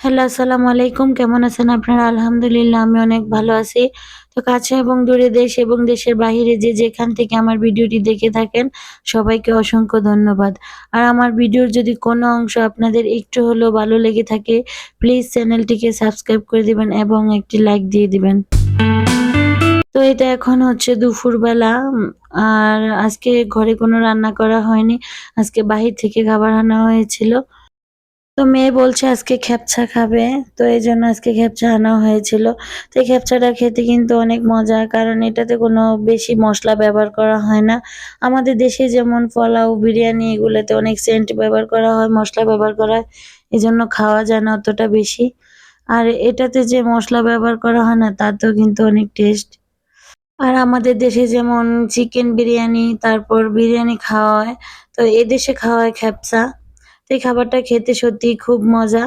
Hello, আসসালামু আলাইকুম। কেমন আছেন আপনারা? আলহামদুলিল্লাহ, আমি অনেক ভালো আছি। তো কাছে এবং দূরে দেশ এবং দেশের বাইরে যে যেখান থেকে আমার ভিডিওটি দেখে থাকেন, সবাইকে অসংখ্য ধন্যবাদ। আর আমার ভিডিওর যদি কোনো অংশ আপনাদের একটু হলেও ভালো লেগে থাকে প্লিজ চ্যানেলটিকে সাবস্ক্রাইব করে দিবেন এবং একটি লাইক দিয়ে দিবেন। তো এটা এখন হচ্ছে দুপুরবেলা। আর আজকে ঘরে কোনো রান্না করা হয়নি। আজকে বাহির থেকে খাবার আনা হয়েছিল। তো মেয়ে বলছে আজকে খেপচা খাবে, তো এই জন্য আজকে খেপচা আনা হয়েছিল। তো এই খেপচাটা খেতে কিন্তু অনেক মজা, কারণ এটাতে কোনো বেশি মশলা ব্যবহার করা হয় না। আমাদের দেশে যেমন পোলাও, বিরিয়ানি এগুলোতে অনেক সেন্ট ব্যবহার করা হয়, মশলা ব্যবহার করা হয় এই জন্য খাওয়া যায় না অতটা বেশি। আর এটাতে যে মশলা ব্যবহার করা হয় না, তাতেও কিন্তু অনেক টেস্ট আর আমাদের দেশে যেমন চিকেন বিরিয়ানি, তারপর বিরিয়ানি খাওয়া হয়, তো এদেশে খাওয়া হয় তো এই খাবারটা খেতে সত্যিই খুব মজা।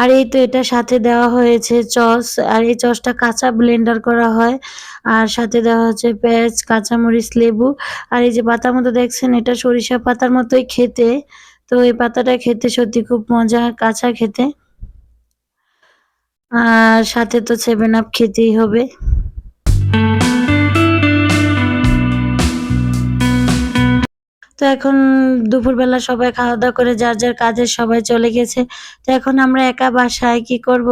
আর এই তো এটা সাথে দেওয়া হয়েছে চস, আর এই চসটা কাঁচা ব্লেন্ডার করা হয়। আর সাথে দেওয়া হচ্ছে পেঁয়াজ, কাঁচামরিচ, লেবু। আর এই যে পাতার মতো দেখছেন, এটা সরিষা পাতার মতোই খেতে। তো এই পাতাটা খেতে সত্যি খুব মজা, কাঁচা খেতে। আর সাথে তো সেভেন আপ খেতেই হবে। তো এখন দুপুরবেলা সবাই খাওয়া দাওয়া করে যার যার কাজে সবাই চলে গেছে। তো এখন আমরা একা বাসায় কি করব?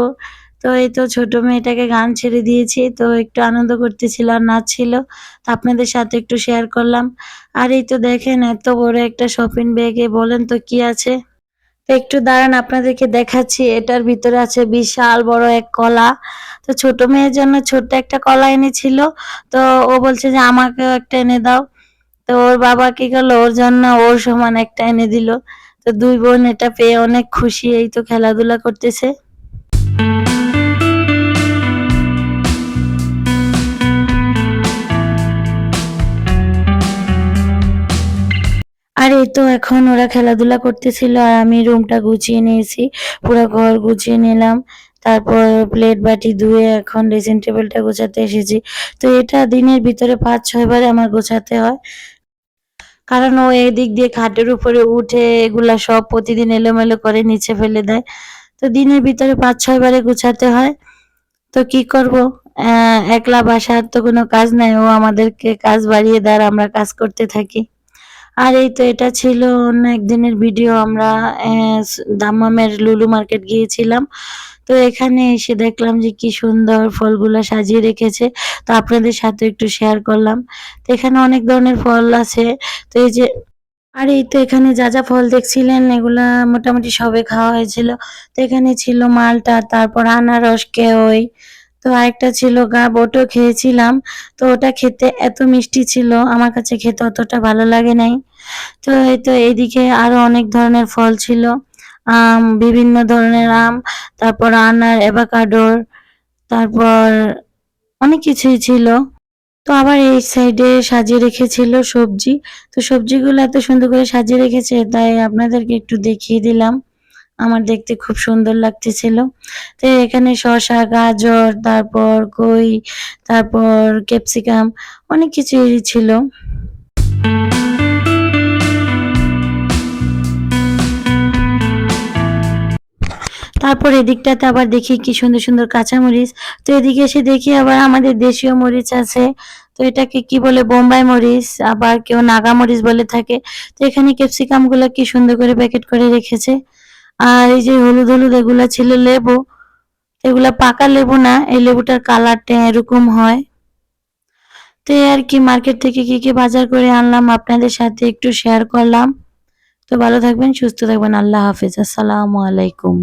তো এই তো ছোট মেয়েটাকে গান ছেড়ে দিয়েছি, তো একটু আনন্দ করতেছিল আর নাচছিল। তো আপনাদের সাথে একটু শেয়ার করলাম। আর এই তো দেখেন, এত বড় একটা শপিং ব্যাগে বলেন তো কি আছে? তো একটু দাঁড়ান, আপনাদেরকে দেখাচ্ছি। এটার ভিতরে আছে বিশাল বড় এক কলা। তো ছোট মেয়ের জন্য ছোট্ট একটা কলা এনেছিল। তো ও বলছে যে, আমাকেও একটা এনে দাও। তো ওর বাবা কি করল? ওর জন্য ওর সমান একটা এনে দিল। তো দুই বোন এটা পেয়ে অনেক খুশি, এই তো খেলাধুলা করতেছে। আর এই তো এখন ওরা খেলাধুলা করতেছিল আর আমি রুমটা গুছিয়ে নিয়েছি, পুরো ঘর গুছিয়ে নিলাম। তারপর প্লেট, বাটি ধুয়ে এখন ড্রেসিং টেবিলটা গোছাতে এসেছি। তো এটা দিনের ভিতরে পাঁচ ছয় বার আমার গোছাতে হয়। কারণ ও এদিক দিয়ে খাটের উপরে উঠে এগুলা সব প্রতিদিন এলোমেলো করে নিচে ফেলে দেয়। তো দিনের ভিতরে পাঁচ, ছয় বারে গুছাতে হয়। তো কি করব? একলা বাসার তো কোনো কাজ নাই। ও আমাদেরকে কাজ বাড়িয়ে দেয় আমরা কাজ করতে থাকি। আর এই তো এটা ছিল অন্য একদিনের ভিডিও আমরা দাম্মামের লুলু মার্কেট গিয়েছিলাম। তো এখানে এসে দেখলাম যে কি সুন্দর ফলগুলা সাজিয়ে রেখেছে। তো আপনাদের সাথে একটু শেয়ার করলাম। তো এখানে অনেক ধরনের ফল আছে। তো এই যে, আর এই তো এখানে যা যা ফল দেখছিলেন, এগুলা মোটামুটি সবে খাওয়া হয়েছিল। তো এখানে ছিল মালটা, তারপর আনারস, কেওই তো আরেকটা ছিল, গা ওটাও খেয়েছিলাম, তো ওটা খেতে এত মিষ্টি ছিল, আমার কাছে খেতে অতটা ভালো লাগে নাই। তো এই তো এইদিকে আরও অনেক ধরনের ফল ছিল, আম, বিভিন্ন ধরনের আম, তারপর আনার অ্যাভোকাডোর, তারপর অনেক কিছুই ছিল। তো আবার এই সাইডে সাজিয়ে রেখেছিল সবজি, তো সবজিগুলো এত সুন্দর করে সাজিয়ে রেখেছে, তাই আপনাদেরকে একটু দেখিয়ে দিলাম। আমার দেখতে খুব সুন্দর লাগতেছিল। তো এখানে শসা, গাজর, তারপর কই, তারপর ক্যাপসিকাম অনেক কিছুই ছিল। তারপর এদিকটাতে আবার দেখি কি সুন্দর সুন্দর কাঁচামরিচ। তো এদিকে এসে দেখি আবার আমাদের দেশীয় মরিচ আছে। তো এটাকে কি বলে বোম্বাই মরিচ, আবার কেউ নাগা মরিচ বলে থাকে। তো এখানে ক্যাপসিকামগুলো কি সুন্দর করে প্যাকেট করে রেখেছে। আর এই যে হলুদ হলুদ এগুলা ছিল লেবু, এগুলা পাকা লেবু না, এই লেবুটার কালারটা এরকম হয়। তো আর কি, মার্কেট থেকে কি কি বাজার করে আনলাম আপনাদের সাথে একটু শেয়ার করলাম। তো ভালো থাকবেন, সুস্থ থাকবেন, আল্লাহ হাফিজ, আসসালামু আলাইকুম।